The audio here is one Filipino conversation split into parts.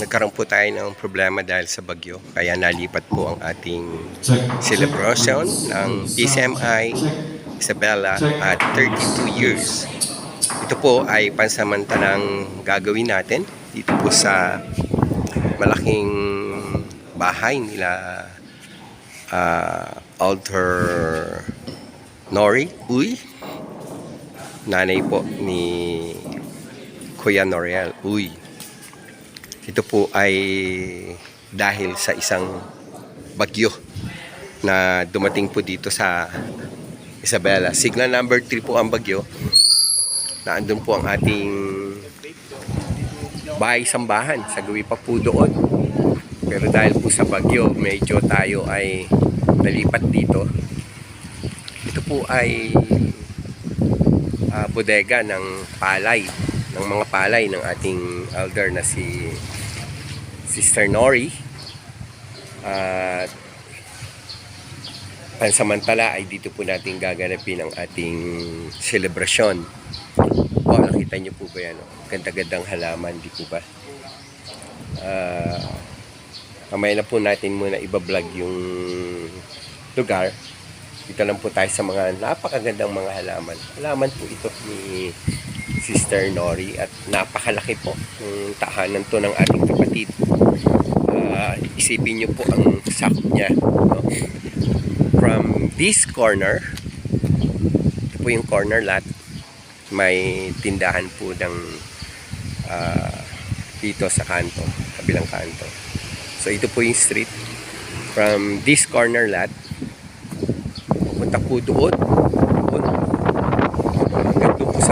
nagkaroon po tayo ng problema dahil sa bagyo. Kaya nalipat po ang ating celebration ng PCMI Isabella at 32 years. Ito po ay pansamantalang gagawin natin dito po sa malaking bahay nila uh, Alter Nori Uy. Nanay po ni Kuya Noriel Uy ito po ay dahil sa isang bagyo na dumating po dito sa Isabela. Signal number 3 po ang bagyo. Na andun po ang ating bahay sambahan. Sa gawi pa po doon. Pero dahil po sa bagyo, medyo tayo ay nalipat dito. Ito po ay ah, bodega ng palay ng mga palay ng ating elder na si Sister Nori at pansamantala ay dito po natin gaganapin ang ating selebrasyon. O, nakita niyo po ba yan? Ganda-gandang halaman, di po ba? Mamaya na po natin muna ibablog yung lugar. Dito lang po tayo sa mga napakagandang mga halaman. Halaman po ito ni Sister Nori at napakalaki po yung tahanan to ng ating kapatid. Ah, isipin niyo po ang sakop niya. No? From this corner, ito po yung corner lot, may tindahan po ng ah, dito sa kanto, kabilang kanto. So ito po yung street. From this corner lot, pupunta po doon.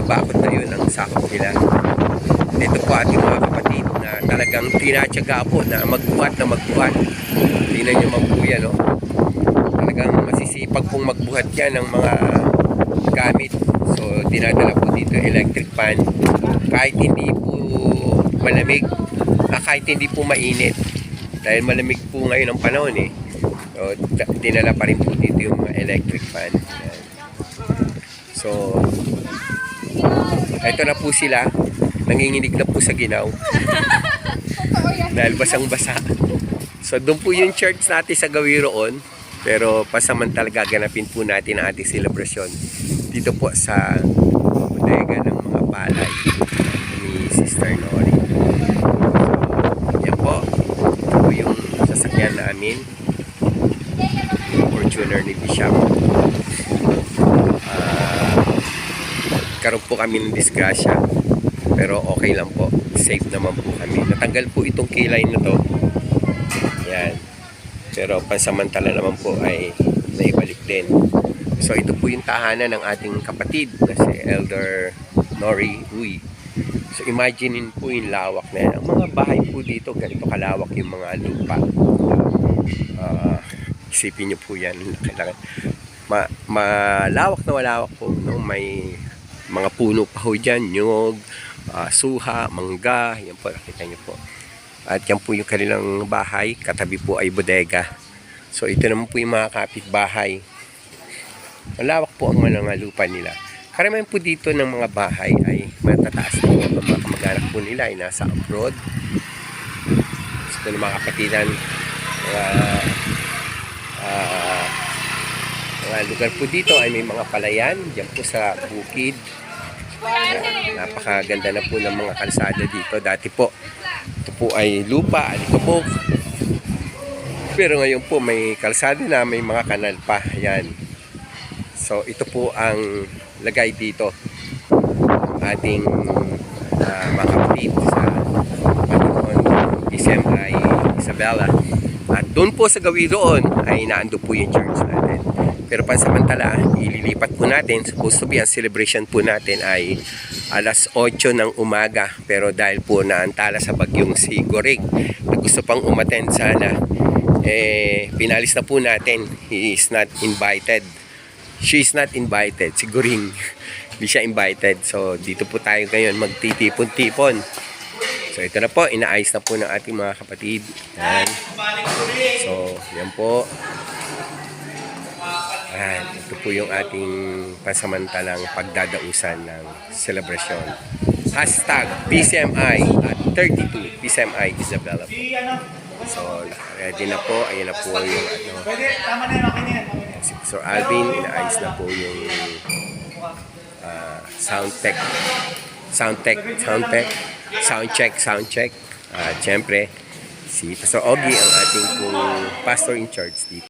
Na yun ang sakop nila. Ito po ating mga kapatid na talagang tinatyaga po na magbuhat na magbuhat. Tingnan nyo yan, no? Talagang masisipag pong magbuhat yan ng mga gamit. So, dinadala po dito electric fan. Kahit hindi po malamig, ah, kahit hindi po mainit. Dahil malamig po ngayon ang panahon eh. So, dinala pa rin po dito yung electric fan. So, ito na po sila. Nanginginig na po sa ginaw. Dahil basang-basa. So, doon po yung church natin sa Gawiroon. Pero pasamantala gaganapin po natin ang ating celebration dito po sa bodega ng mga palay ni Sister Nori. So, yan po. Ito po yung sasakyan namin. Fortuner ni Bishop. Ah, karoon po kami ng disgrasya. Pero okay lang po. Safe naman po kami. Natanggal po itong kilay na to. Yan. Pero pansamantala naman po ay naibalik din. So ito po yung tahanan ng ating kapatid na si Elder Nori Uy. So imaginein po yung lawak na yan. Ang mga bahay po dito, ganito kalawak yung mga lupa. Ah, isipin nyo po yan. Kailangan. Ma malawak na malawak po. No? May mga puno pa ho dyan. Nyog, ah, suha, mangga. Yan po, nakita nyo po. At yan po yung kanilang bahay. Katabi po ay bodega. So ito naman po yung mga kapitbahay. Malawak po ang mga lupa nila. Karamihan po dito ng mga bahay ay matataas na po. Mga kamag-anak po nila ay nasa abroad. So ito ng mga kapatidan. Mga, mga lugar po dito ay may mga palayan. Diyan po sa bukid. Ayan, napakaganda na po ng mga kalsada dito. Dati po, ito po ay lupa, alikabok. Pero ngayon po may kalsada na, may mga kanal pa. Ayan. So ito po ang lagay dito. Ating uh, mga kapatid sa Panginoon PCMI Isabela. At doon po sa gawi doon ay naando po yung church natin. Pero pansamantala, ililipat po natin. Supposed to be ang celebration po natin ay alas 8 ng umaga. Pero dahil po naantala sa bagyong si Gorig, na gusto pang umattend sana, eh, pinalis na po natin. He is not invited. She is not invited. Si Goring, hindi siya invited. So, dito po tayo ngayon magtitipon-tipon. So, ito na po. Inaayos na po ng ating mga kapatid. Yan. So, yan po. Ayan, ito po yung ating pansamantalang pagdadausan ng celebration. Hashtag PCMI at 32 PSMI Isabela po. So, ready na po. Ayan na po yung ano, si Sir Alvin. Inaayos na po yung ah, sound tech. Sound tech, sound tech. Sound check, sound check. At syempre, si Pastor Ogie ang ating pong pastor in charge dito.